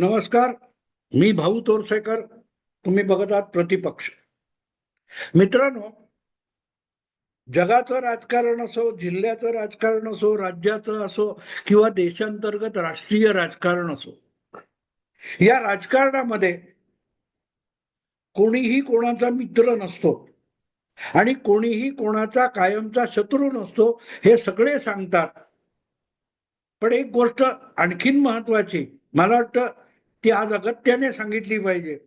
नमस्कार मी भाऊ तोरसेकर तुम्ही बघत आहात प्रतिपक्ष. मित्रांनो जगाचं राजकारण असो जिल्ह्याचं राजकारण असो राज्याचं असो किंवा देशांतर्गत राष्ट्रीय राजकारण असो या राजकारणामध्ये कोणीही कोणाचा मित्र नसतो आणि कोणीही कोणाचा कायमचा शत्रू नसतो हे सगळे सांगतात. पण एक गोष्ट आणखीन महत्वाची मला वाटतं ती आज अगत्याने सांगितली पाहिजे.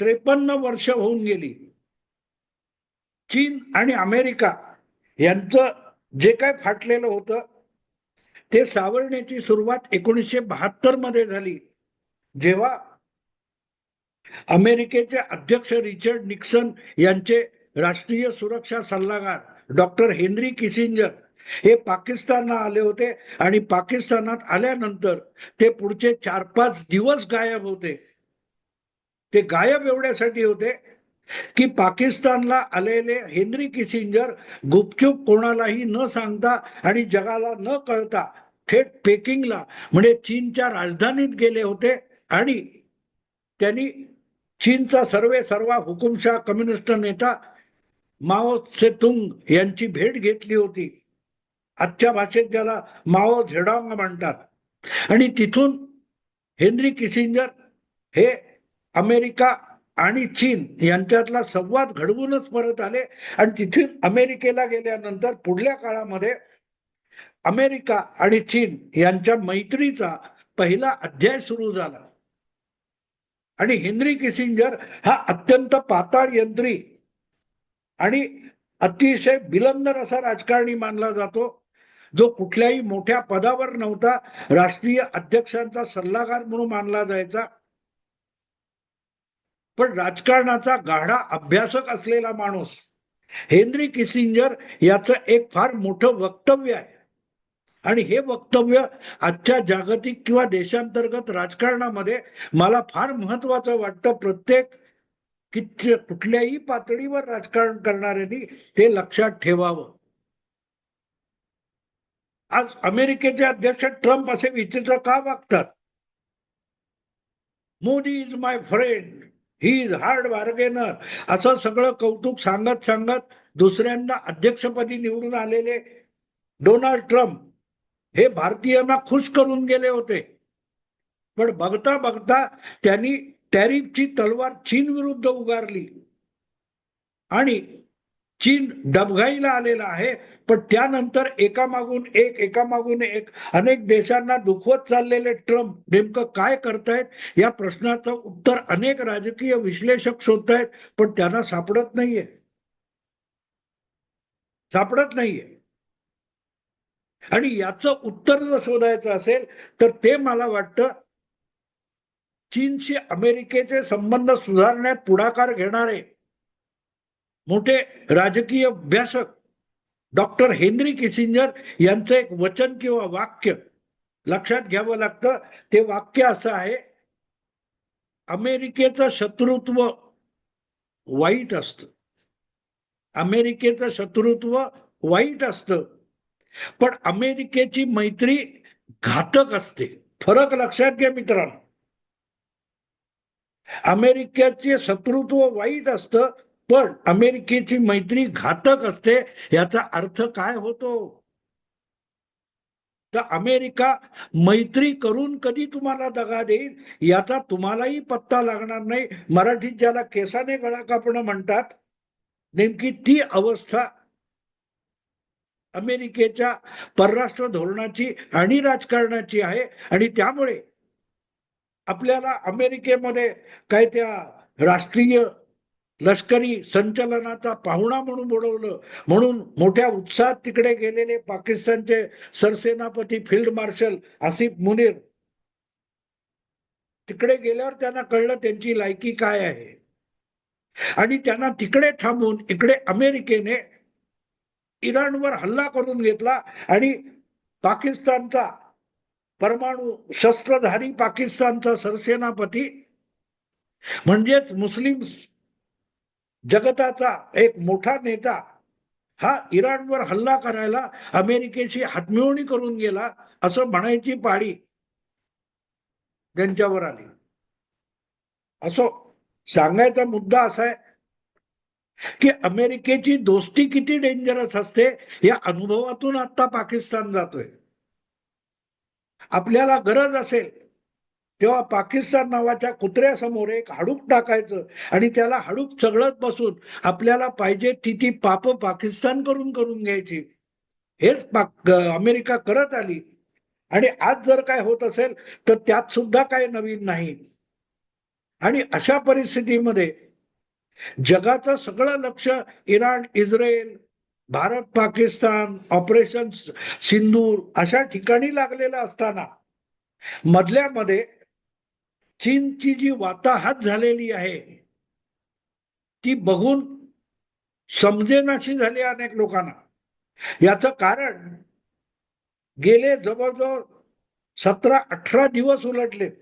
त्रेपन्न वर्ष होऊन गेली. चीन आणि अमेरिका यांचं जे काय फाटलेलं होतं ते सावरण्याची सुरुवात एकोणीसशे बहात्तरमध्ये झाली. जेव्हा अमेरिकेचे अध्यक्ष रिचर्ड निक्सन यांचे राष्ट्रीय सुरक्षा सल्लागार डॉक्टर हेनरी किसिंजर हे पाकिस्तानला आले होते आणि पाकिस्तानात आल्यानंतर ते पुढचे चार पाच दिवस गायब होते. ते गायब एवढ्यासाठी होते की पाकिस्तानला आलेले हेनरी किसिंजर गुपचूप कोणालाही न सांगता आणि जगाला न कळता थेट पेकिंगला म्हणजे चीनच्या राजधानीत गेले होते आणि त्यांनी चीनचा सर्वे सर्वा हुकुमशाह कम्युनिस्ट नेता माओ सेतुंग यांची भेट घेतली होती. आजच्या भाषेत ज्याला माओ झेडॉंग म्हणतात. आणि तिथून हेनरी किसिंजर हे अमेरिका आणि चीन यांच्यातला संवाद घडवूनच परत आले. आणि तिथून अमेरिकेला गेल्यानंतर पुढल्या काळामध्ये अमेरिका आणि चीन यांच्या मैत्रीचा पहिला अध्याय सुरू झाला. आणि हेनरी किसिंजर हा अत्यंत पाताळ यंत्री आणि अतिशय बिलंदर असा राजकारणी मानला जातो. जो कुठल्याही मोठ्या पदावर नव्हता राष्ट्रीय अध्यक्षांचा सल्लागार म्हणून मानला जायचा. पण राजकारणाचा गाढा अभ्यासक असलेला माणूस हेनरी किसिंजर याचं एक फार मोठं वक्तव्य आहे. आणि हे वक्तव्य आजच्या जागतिक किंवा देशांतर्गत राजकारणामध्ये मला फार महत्वाचं वाटतं. प्रत्येक किती कुठल्याही पातळीवर राजकारण करणाऱ्यांनी ते लक्षात ठेवावं. आज अमेरिकेचे अध्यक्ष ट्रम्प असे विचित्र का वागतात? Modi is my friend he is hard bargainer असं सगळं कौतुक सांगत सांगत दुसऱ्यांदा अध्यक्षपदी निवडून आलेले डोनाल्ड ट्रम्प हे भारतीयांना खुश करून गेले होते. पण बघता बघता त्यांनी टॅरिफची तलवार चीन विरुद्ध उगारली. आणि चीन डबघाईला आलेला आहे. पण त्यानंतर एकामागून एक एकामागून एक अनेक देशांना दुखवत चाललेले ट्रम्प नेमकं काय करतायत? या प्रश्नाचं उत्तर अनेक राजकीय विश्लेषक शोधतायत पण त्यांना सापडत नाहीये. सापडत नाहीये. आणि याचं उत्तर जर शोधायचं असेल तर ते मला वाटतं चीनशी अमेरिकेचे संबंध सुधारण्यात पुढाकार घेणारे मोठे राजकीय अभ्यासक डॉक्टर हेनरी किसिंजर यांचं एक वचन किंवा वाक्य लक्षात घ्यावं लागतं. ते वाक्य असं आहे अमेरिकेचं शत्रुत्व वाईट असतं. अमेरिकेचं शत्रुत्व वाईट असतं. पण अमेरिकेची मैत्री घातक असते. फरक लक्षात घ्या मित्रांनो. अमेरिकेचे शत्रुत्व वाईट असतं पण अमेरिकेची मैत्री घातक असते याचा अर्थ काय होतो? तर अमेरिका मैत्री करून कधी तुम्हाला दगा देईल? याचा तुम्हालाही पत्ता लागणार नाही. मराठीत ज्याला केसाने गळा कापणं म्हणतात नेमकी ती अवस्था अमेरिकेच्या परराष्ट्र धोरणाची आणि राजकारणाची आहे. आणि त्यामुळे आपल्याला अमेरिकेमध्ये काय त्या राष्ट्रीय लष्करी संचलनाचा पाहुणा म्हणून बोलवलं म्हणून मोठ्या उत्साहात तिकडे गेलेले पाकिस्तानचे सरसेनापती फील्ड मार्शल आसिफ मुनीर तिकडे गेल्यावर त्यांना कळलं त्यांची लायकी काय आहे. आणि त्यांना तिकडे थांबून इकडे अमेरिकेने इराणवर हल्ला करून घेतला आणि पाकिस्तानचा परमाणू शस्त्रधारी पाकिस्तानचा सरसेनापती म्हणजेच मुस्लिम जगताचा एक मोठा नेता हा इराणवर हल्ला करायला अमेरिकेशी हातमिळवणी करून गेला असं म्हणायची पाळी त्यांच्यावर आली. असो सांगायचा मुद्दा असा आहे की अमेरिकेची दोस्ती किती डेंजरस असते या अनुभवातून आता पाकिस्तान जातोय. आपल्याला गरज असेल तेव्हा पाकिस्तान नावाच्या कुत्र्यासमोर एक हाडूक टाकायचं आणि त्याला हाडूक चघळत बसून आपल्याला पाहिजे ती ती पाप पाकिस्तान करून करून घ्यायची. हेच पाक अमेरिका करत आली. आणि आज जर काय होत असेल तर त्यात सुद्धा काय नवीन नाही. आणि अशा परिस्थितीमध्ये जगाचं सगळं लक्ष Iran Israel Bharat Pakistan operation Sindoor अशा ठिकाणी लागलेलं असताना मधल्यामध्ये चीनची जी वाताहात झालेली आहे ती बघून समजेनाशी झाली अनेक लोकांना. याचं कारण गेले जवळजवळ सतरा अठरा दिवस उलटलेत.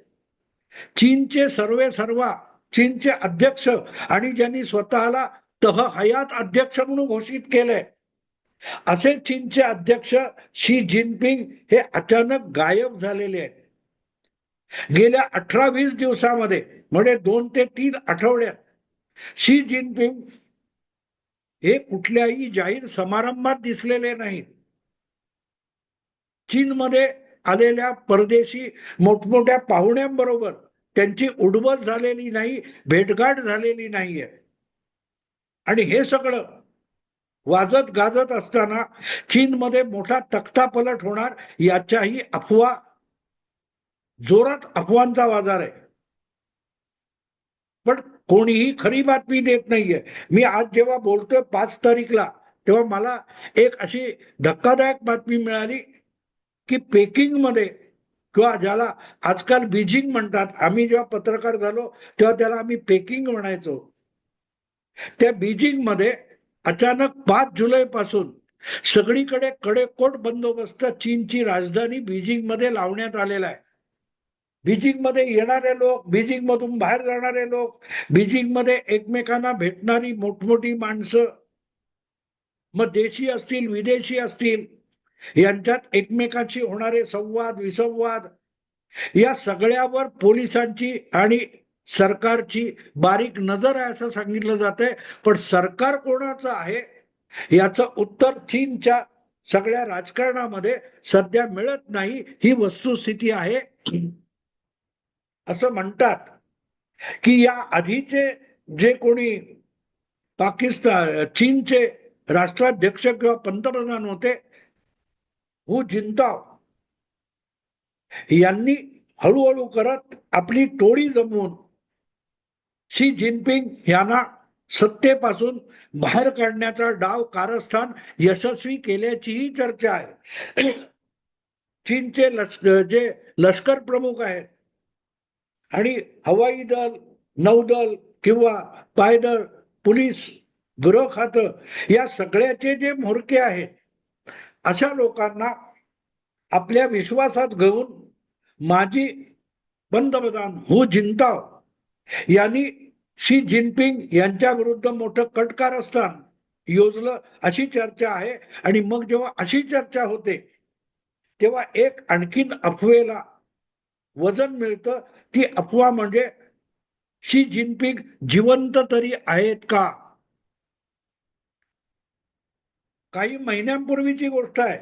चीनचे सर्वे सर्वा चीनचे अध्यक्ष आणि ज्यांनी स्वतःला तह हयात अध्यक्ष म्हणून घोषित केलंय असे चीनचे अध्यक्ष शी जिनपिंग हे अचानक गायब झालेले आहेत. गेल्या अठरा वीस दिवसामध्ये म्हणजे दोन ते तीन आठवड्यात शी जिनपिंग हे कुठल्याही जाहीर समारंभात दिसलेले नाहीत. चीनमध्ये आलेल्या परदेशी मोठमोठ्या पाहुण्यांबरोबर त्यांची उडवत झालेली नाही भेटगाठ झालेली नाहीये. आणि हे सगळं वाजत गाजत असताना चीनमध्ये मोठा तख्ता पलट होणार याच्याही अफवा जोरात अफवांचा बाजार आहे. पण कोणीही खरी बातमी देत नाहीये. मी आज जेव्हा बोलतोय पाच तारीखला तेव्हा मला एक अशी धक्कादायक बातमी मिळाली की पेकिंगमध्ये किंवा ज्याला आजकाल बीजिंग म्हणतात आम्ही जेव्हा पत्रकार झालो तेव्हा त्याला आम्ही पेकिंग म्हणायचो. त्या बीजिंगमध्ये अचानक पाच जुलै पासून सगळीकडे कडेकोट बंदोबस्त चीनची राजधानी बीजिंगमध्ये लावण्यात आलेला आहे. बीजिंगमध्ये येणारे लोक बीजिंगमधून बाहेर जाणारे लोक बीजिंगमध्ये एकमेकांना भेटणारी मोठमोठी माणसं मग देशी असतील विदेशी असतील यांच्यात एकमेकांशी होणारे संवाद विसंवाद या सगळ्यावर पोलिसांची आणि सरकारची बारीक नजर आहे असं सांगितलं जात आहे पण सरकार कोणाचं आहे? याचं उत्तर चीनच्या सगळ्या राजकारणामध्ये सध्या मिळत नाही. ही वस्तुस्थिती आहे. असं म्हणतात की या आधीचे जे कोणी पाकिस्तान चीनचे राष्ट्राध्यक्ष किंवा पंतप्रधान होते हु जिंताव यांनी हळूहळू करत आपली टोळी जमवून शी जिनपिंग यांना सत्तेपासून बाहेर काढण्याचा डाव कारस्थान यशस्वी केल्याचीही चर्चा आहे. चीनचे लष् जे लष्कर प्रमुख आहेत आणि हवाई दल नौदल किंवा पायदळ पोलीस गृह खातं या सगळ्याचे जे म्होरके आहेत अशा लोकांना आपल्या विश्वासात घेऊन माजी पंतप्रधान हु जिंताव यांनी शी जिनपिंग यांच्या विरुद्ध मोठं कटकारस्थान योजलं अशी चर्चा आहे. आणि मग जेव्हा अशी चर्चा होते तेव्हा एक आणखीन अफवेला वजन मिळतं ती अफवा म्हणजे शी जिनपिंग जिवंत तरी आहेत का? काही महिन्यांपूर्वीची गोष्ट आहे.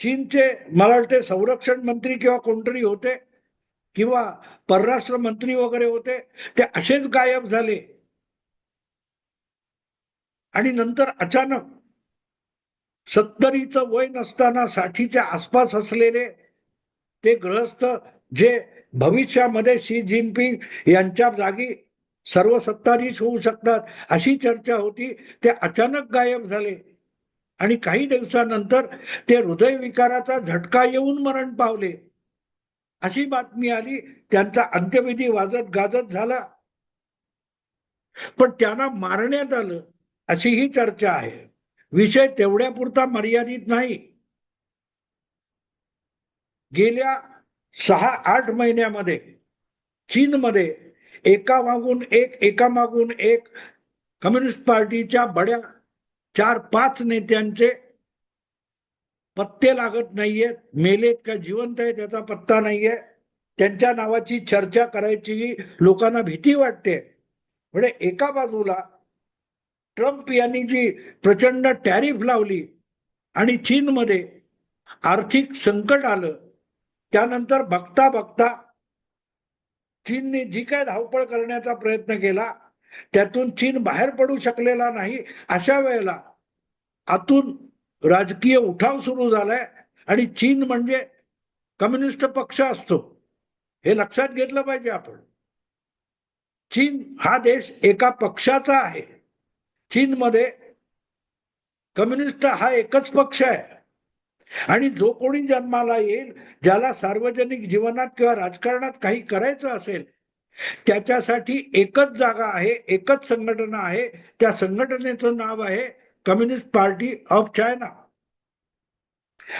चीनचे मला वाटते संरक्षण मंत्री किंवा कोणतरी होते किंवा परराष्ट्र मंत्री वगैरे होते ते असेच गायब झाले. आणि नंतर अचानक सत्तरीचं वय नसताना साठीच्या आसपास असलेले ते ग्रहस्थ जे भविष्यामध्ये शी जिनपिंग यांच्या जागी सर्व सत्ताधीश होऊ शकतात अशी चर्चा होती. ते अचानक गायब झाले. आणि काही दिवसानंतर ते हृदयविकाराचा झटका येऊन मरण पावले. अशी बातमी आली. त्यांचा अंत्यविधी वाजत गाजत झाला. पण त्यांना मारण्यात आलं अशी ही चर्चा आहे. विषय तेवढ्यापुरता मर्यादित नाही. गेल्या सहा आठ महिन्यामध्ये चीनमध्ये एका मागून एक एका मागून एक कम्युनिस्ट पार्टीच्या बड्या चार पाच नेत्यांचे पत्ते लागत नाहीयेत मेलेत का जिवंत आहे त्याचा पत्ता नाहीये. त्यांच्या नावाची चर्चा करायची लोकांना भीती वाटते. म्हणजे एका बाजूला ट्रम्प यांनी जी प्रचंड टॅरिफ लावली आणि चीनमध्ये आर्थिक संकट आलं त्यानंतर बघता बघता चीनने जी काय धावपळ करण्याचा प्रयत्न केला त्यातून चीन बाहेर पडू शकलेला नाही. अशा वेळेला आतून राजकीय उठाव सुरू झालाय आणि चीन म्हणजे कम्युनिस्ट पक्ष असतो. हे लक्षात घेतलं पाहिजे आपण. चीन हा देश एका पक्षाचा आहे. चीनमध्ये कम्युनिस्ट हा एकच पक्ष आहे. आणि जो कोणी जन्माला येईल ज्याला सार्वजनिक जीवनात किंवा राजकारणात काही करायचं असेल त्याच्यासाठी एकच जागा आहे एकच संघटना आहे. त्या संघटनेचं नाव आहे कम्युनिस्ट पार्टी ऑफ चायना.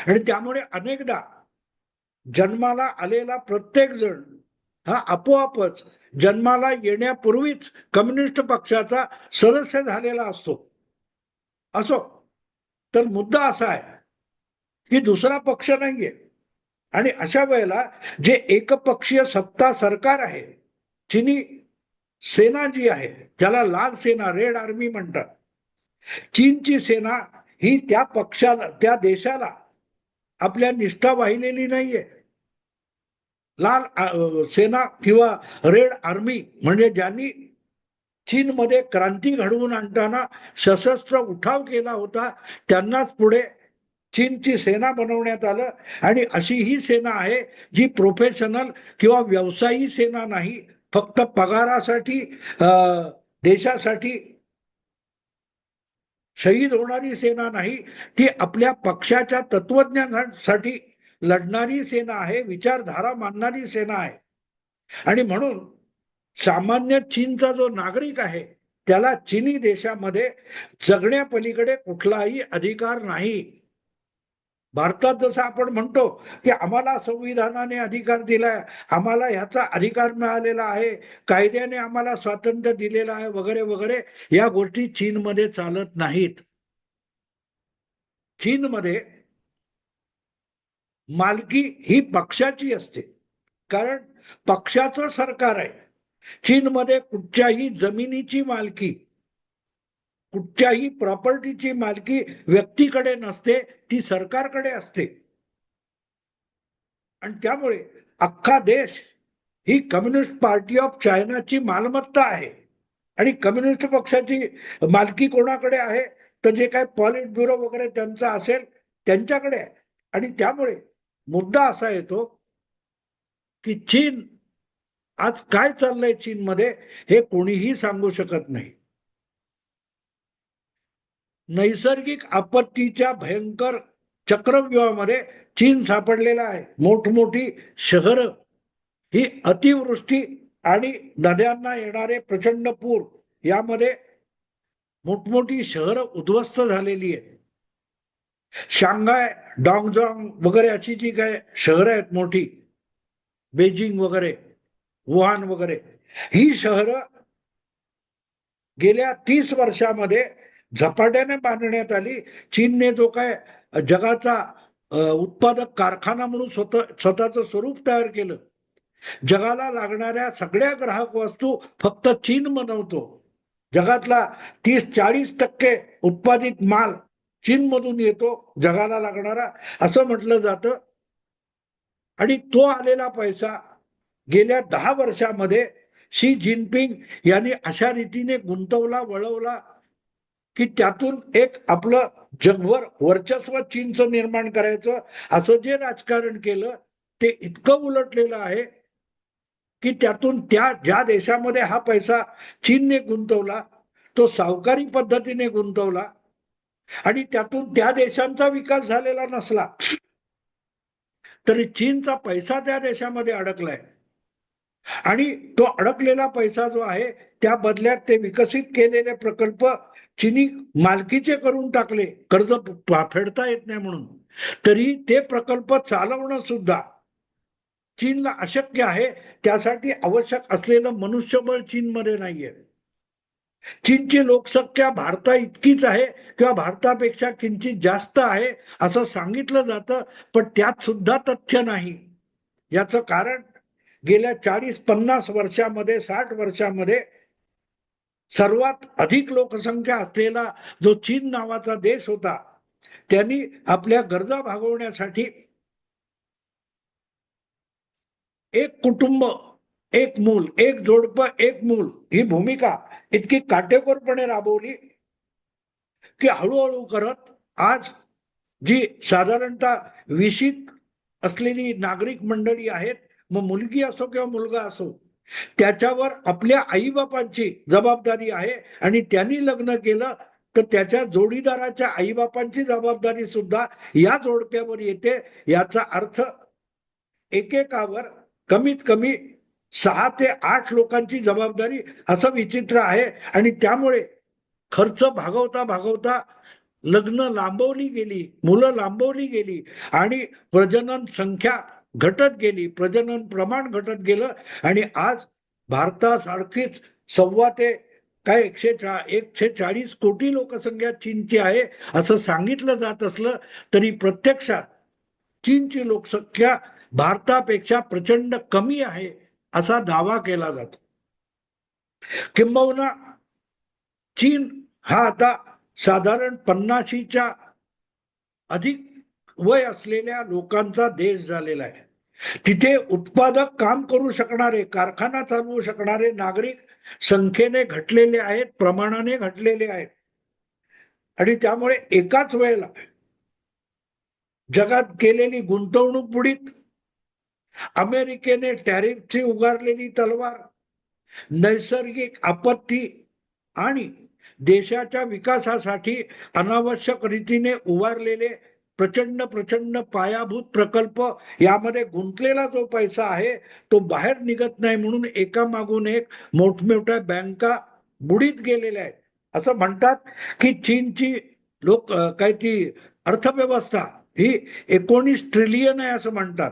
आणि त्यामुळे अनेकदा जन्माला आलेला प्रत्येक जण हा आपोआपच जन्माला येण्यापूर्वीच कम्युनिस्ट पक्षाचा सदस्य झालेला असतो. असो. तर मुद्दा असा आहे की दुसरा पक्ष नाहीये. आणि अशा वेळेला जे एकपक्षीय सत्ता सरकार आहे चीनी सेना जी आहे ज्याला लाल सेना रेड आर्मी म्हणतात चीनची सेना ही त्या पक्षाला त्या देशाला आपल्या निष्ठा वाहिलेली नाहीये. लाल सेना किंवा रेड आर्मी म्हणजे ज्यांनी चीनमध्ये क्रांती घडवून आणताना सशस्त्र उठाव केला होता त्यांनाच पुढे चीनची सेना बनवण्यात आलं. आणि अशी ही सेना आहे जी प्रोफेशनल किंवा व्यवसायी सेना नाही फक्त पगारासाठी देशासाठी शहीद होणारी सेना नाही ती आपल्या पक्षाच्या तत्वज्ञानासाठी लढणारी सेना आहे विचारधारा मानणारी सेना आहे. आणि म्हणून सामान्य चीनचा जो नागरिक आहे त्याला चीनी देशामध्ये जगण्यापलीकडे कुठलाही अधिकार नाही. भारतात जसं आपण म्हणतो की आम्हाला संविधानाने अधिकार दिलाय आम्हाला ह्याचा अधिकार मिळालेला आहे कायद्याने आम्हाला स्वातंत्र्य दिलेलं आहे वगैरे वगैरे या गोष्टी चीनमध्ये चालत नाहीत. चीनमध्ये मालकी ही पक्षाची असते. कारण पक्षाचं सरकार आहे. चीनमध्ये कुठच्याही जमिनीची मालकी कुठच्याही प्रॉपर्टीची मालकी व्यक्तीकडे नसते ती सरकारकडे असते. आणि त्यामुळे अख्खा देश ही कम्युनिस्ट पार्टी ऑफ चायनाची मालमत्ता आहे. आणि कम्युनिस्ट पक्षाची मालकी कोणाकडे आहे? तर जे काय पॉलिट ब्युरो वगैरे त्यांचा असेल त्यांच्याकडे आहे. आणि त्यामुळे मुद्दा असा येतो की चीन आज काय चाललंय चीनमध्ये हे कोणीही सांगू शकत नाही. नैसर्गिक आपत्तीच्या भयंकर चक्रव्यूहामध्ये चीन सापडलेला आहे. मोठमोठी शहर ही अतिवृष्टी आणि नद्यांना येणारे प्रचंड पूर यामध्ये मोठमोठी शहरं उद्ध्वस्त झालेली आहेत. शांघाय डॉंगजॉंग वगैरे अशी जी काय शहरं आहेत मोठी बेजिंग वगैरे वुहान वगैरे ही शहरं गेल्या तीस वर्षामध्ये झपाट्याने बांधण्यात आली. चीनने जो काय जगाचा उत्पादक कारखाना म्हणून स्वतः स्वतःचं स्वरूप तयार केलं. जगाला लागणाऱ्या सगळ्या ग्राहक वस्तू फक्त चीन बनवतो. जगातला तीस चाळीस टक्के उत्पादित माल चीनमधून येतो जगाला लागणारा. असं म्हटलं जातं. आणि तो आलेला पैसा गेल्या दहा वर्षामध्ये शी जिनपिंग यांनी अशा रीतीने गुंतवला वळवला की त्यातून एक आपलं जगभर वर्चस्व चीनचं निर्माण करायचं असं जे राजकारण केलं ते इतकं उलटलेलं आहे की त्यातून त्या ज्या देशामध्ये हा पैसा चीनने गुंतवला तो सावकारी पद्धतीने गुंतवला आणि त्यातून त्या देशांचा विकास झालेला नसला तरी चीनचा पैसा त्या देशामध्ये अडकलाय. आणि तो अडकलेला पैसा जो आहे त्या बदल्यात ते विकसित केलेले प्रकल्प चिनी मालकीचे करून टाकले. कर्ज फेडता येत नाही म्हणून. तरी ते प्रकल्प चालवणं सुद्धा चीनला अशक्य आहे. त्यासाठी आवश्यक असलेलं मनुष्यबळ चीनमध्ये नाहीये. चीनची लोकसंख्या भारता इतकीच आहे किंवा भारतापेक्षा किंचित जास्त आहे असं सांगितलं जातं पण त्यात सुद्धा तथ्य नाही. याचं कारण गेल्या चाळीस पन्नास वर्षामध्ये साठ वर्षामध्ये सर्वात अधिक लोकसंख्या असलेला जो चीन नावाचा देश होता त्यांनी आपल्या गरजा भागवण्यासाठी एक कुटुंब एक मूल एक जोडप एक मूल ही भूमिका इतकी काटेकोरपणे राबवली की हळूहळू करत आज जी साधारणतः विशित असलेली नागरिक मंडळी आहेत मग मुलगी असो किंवा मुलगा असो त्याच्यावर आपल्या आईबापांची जबाबदारी आहे आणि त्यांनी लग्न केलं तर त्याच्या जोडीदाराच्या आईबापांची जबाबदारी सुद्धा या जोडप्यावर येते. याचा अर्थ एकेकावर कमीत कमी सहा ते आठ लोकांची जबाबदारी असं विचित्र आहे आणि त्यामुळे खर्च भागवता भागवता लग्न लांबवली गेली मुलं लांबवली गेली आणि प्रजनन संख्या घटत गेली प्रजनन प्रमाण घटत गेलं आणि आज भारतासारखीच सव्वा ते काय एकशे चा एकशे चाळीस कोटी लोकसंख्या चीनची आहे असं सांगितलं जात असलं तरी प्रत्यक्षात चीनची लोकसंख्या भारतापेक्षा प्रचंड कमी आहे असा दावा केला जातो. किंबहुना चीन हा आता साधारण पन्नाशीच्या अधिक वय असलेल्या लोकांचा देश झालेला आहे. तिथे उत्पादक काम करू शकणारे कारखाना चालवू शकणारे नागरिक संख्येने घटलेले आहेत प्रमाणाने घटलेले आहेत. आणि त्यामुळे एकाच वेळेला जगात केलेली गुंतवणूक बुडीत अमेरिकेने टॅरिफची उगारलेली तलवार नैसर्गिक आपत्ती आणि देशाच्या विकासासाठी अनावश्यक रीतीने उभारलेले प्रचंड प्रचंड पायाभूत प्रकल्प यामध्ये गुंतलेला जो पैसा आहे तो बाहेर निघत नाही म्हणून एका मागून एक मोठमोठ्या बँका बुडीत गेलेल्या आहेत. असं म्हणतात की चीनची लोक काय ती अर्थव्यवस्था ही एकोणीस ट्रिलियन आहे असं म्हणतात.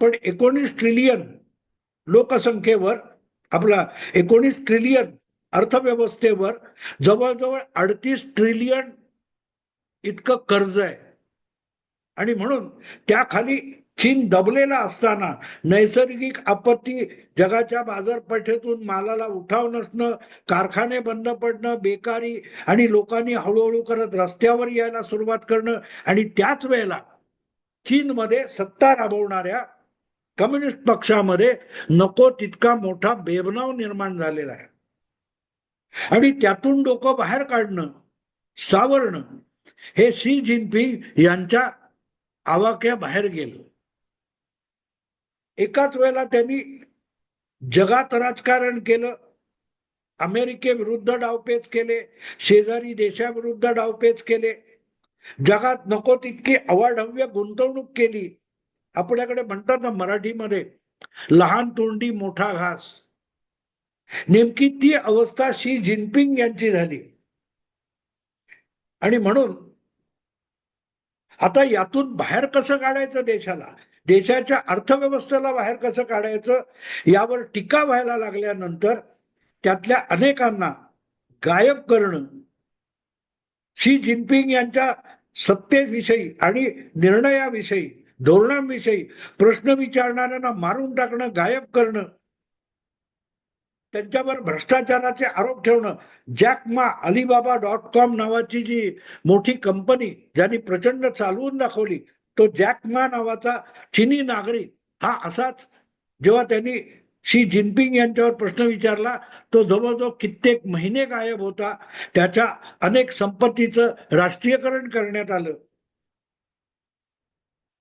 पण एकोणीस ट्रिलियन लोकसंख्येवर आपला एकोणीस ट्रिलियन अर्थव्यवस्थेवर जवळजवळ अडतीस ट्रिलियन इतकं कर्ज आहे. आणि म्हणून त्याखाली चीन दबलेला असताना नैसर्गिक आपत्ती जगाच्या बाजारपेठेतून मालाला उठाव नसणं कारखाने बंद पडणं बेकारी आणि लोकांनी हळूहळू करत रस्त्यावर यायला सुरुवात करणं आणि त्याच वेळेला चीनमध्ये सत्ता राबवणाऱ्या कम्युनिस्ट पक्षामध्ये नको तितका मोठा बेबनाव निर्माण झालेला आहे. आणि त्यातून डोकं बाहेर काढणं सावरणं हे शी जिनपिंग यांच्या आवाक्या बाहेर गेलं. एकाच वेळेला त्यांनी जगात राजकारण केलं. अमेरिकेविरुद्ध डावपेच केले. शेजारी देशाविरुद्ध डावपेच केले. जगात नको तितकी अवाढव्य गुंतवणूक केली. आपल्याकडे म्हणतात ना मराठीमध्ये लहान तोंडी मोठा घास. नेमकी ती अवस्था शी जिनपिंग यांची झाली. आणि म्हणून आता यातून बाहेर कसं काढायचं देशाला? देशाच्या अर्थव्यवस्थेला बाहेर कसं काढायचं? यावर टीका व्हायला लागल्यानंतर त्यातल्या अनेकांना गायब करणं शी जिनपिंग यांच्या सत्तेविषयी आणि निर्णयाविषयी धोरणांविषयी प्रश्न विचारणाऱ्यांना मारून टाकणं गायब करणं त्यांच्यावर भ्रष्टाचाराचे आरोप ठेवणं. जॅकमा अलिबाबा डॉट कॉम नावाची जी मोठी कंपनी ज्यांनी प्रचंड चालवून दाखवली तो जॅकमा नावाचा चिनी नागरिक. हा असाच जेव्हा त्यांनी शी जिनपिंग यांच्यावर प्रश्न विचारला तो जवळजवळ कित्येक महिने गायब होता. त्याच्या अनेक संपत्तीचं राष्ट्रीयकरण करण्यात आलं.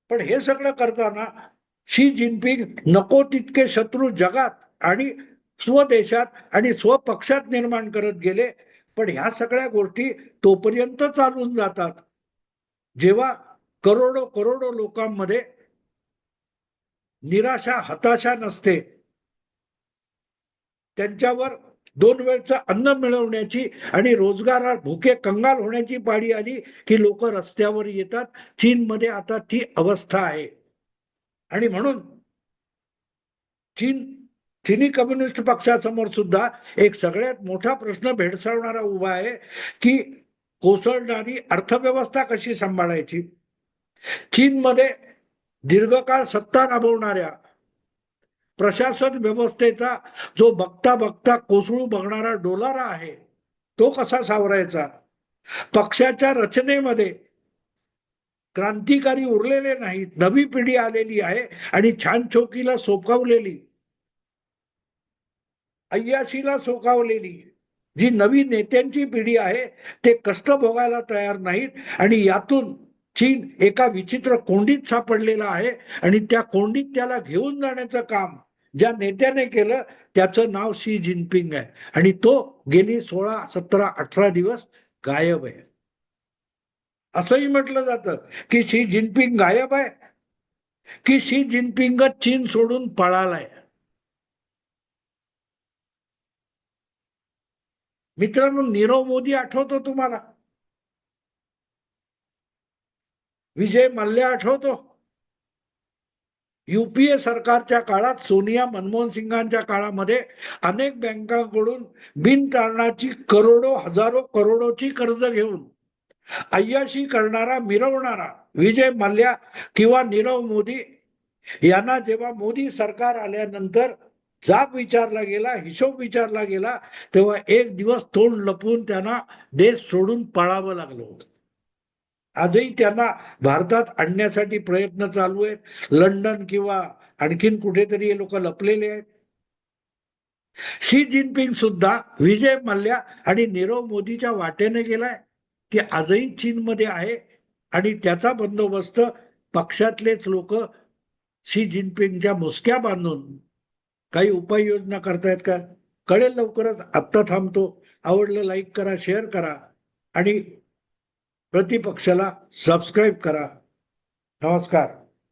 पण हे सगळं करताना शी जिनपिंग नको तितके शत्रू जगात आणि स्वदेशात आणि स्वपक्षात निर्माण करत गेले पण ह्या सगळ्या गोष्टी तोपर्यंत चालून जातात. जेव्हा करोडो करोडो लोकांमध्ये निराशा हताशा नसते. त्यांच्यावर दोन वेळचं अन्न मिळवण्याची आणि रोजगारात भुके कंगाल होण्याची पाळी आली की लोक रस्त्यावर येतात. चीनमध्ये आता ती अवस्था आहे. आणि म्हणून चीन चिनी कम्युनिस्ट पक्षासमोर सुद्धा एक सगळ्यात मोठा प्रश्न भेडसावणारा उभा आहे की कोसळणारी अर्थव्यवस्था कशी सांभाळायची? चीनमध्ये दीर्घकाळ सत्ता राबवणाऱ्या प्रशासन व्यवस्थेचा जो बघता बघता कोसळू बघणारा डोलारा आहे तो कसा सावरायचा? पक्षाच्या रचनेमध्ये क्रांतिकारी उरलेले नाहीत. नवी पिढी आलेली आहे आणि छान चौकीला सोकावलेली अय्याशीला सोकावलेली. जी नवी नेत्यांची पिढी आहे ते कष्ट भोगायला तयार नाहीत आणि यातून चीन एका विचित्र कोंडीत सापडलेला आहे आणि त्या कोंडीत त्याला घेऊन जाण्याचं काम ज्या नेत्याने केलं त्याचं नाव शी जिनपिंग आहे. आणि तो गेली सोळा सतरा अठरा दिवस गायब आहे. असंही म्हटलं जातं की शी जिनपिंग गायब आहे की शी जिनपिंग चीन सोडून पळालाय. मित्रांनो नीरव मोदी आठवतो तुम्हाला? विजय मल्ल्या आठवतो? युपीए सरकारच्या काळात सोनिया मनमोहन सिंगांच्या काळामध्ये अनेक बँकांकडून बिनकारणाची करोडो हजारो करोडोची कर्ज घेऊन अय्याशी करणारा मिरवणारा विजय मल्ल्या किंवा नीरव मोदी यांना जेव्हा मोदी सरकार आल्यानंतर जाब विचारला गेला हिशोब विचारला गेला तेव्हा एक दिवस तोंड लपवून त्यांना देश सोडून पळावं लागलं होतं. आजही त्यांना भारतात आणण्यासाठी प्रयत्न चालू आहेत. लंडन किंवा आणखीन कुठेतरी हे लोक लपलेले आहेत. शी जिनपिंग सुद्धा विजय मल्ल्या आणि नीरव मोदीच्या वाटेने गेलाय की आजही चीनमध्ये आहे आणि त्याचा बंदोबस्त पक्षातलेच लोक शी जिनपिंगच्या मुसक्या बांधून काही उपाययोजना करतायत का? कळेल लवकरच. आत्ता थांबतो. आवडलं लाईक करा शेअर करा आणि प्रतिपक्षाला सबस्क्राईब करा. नमस्कार.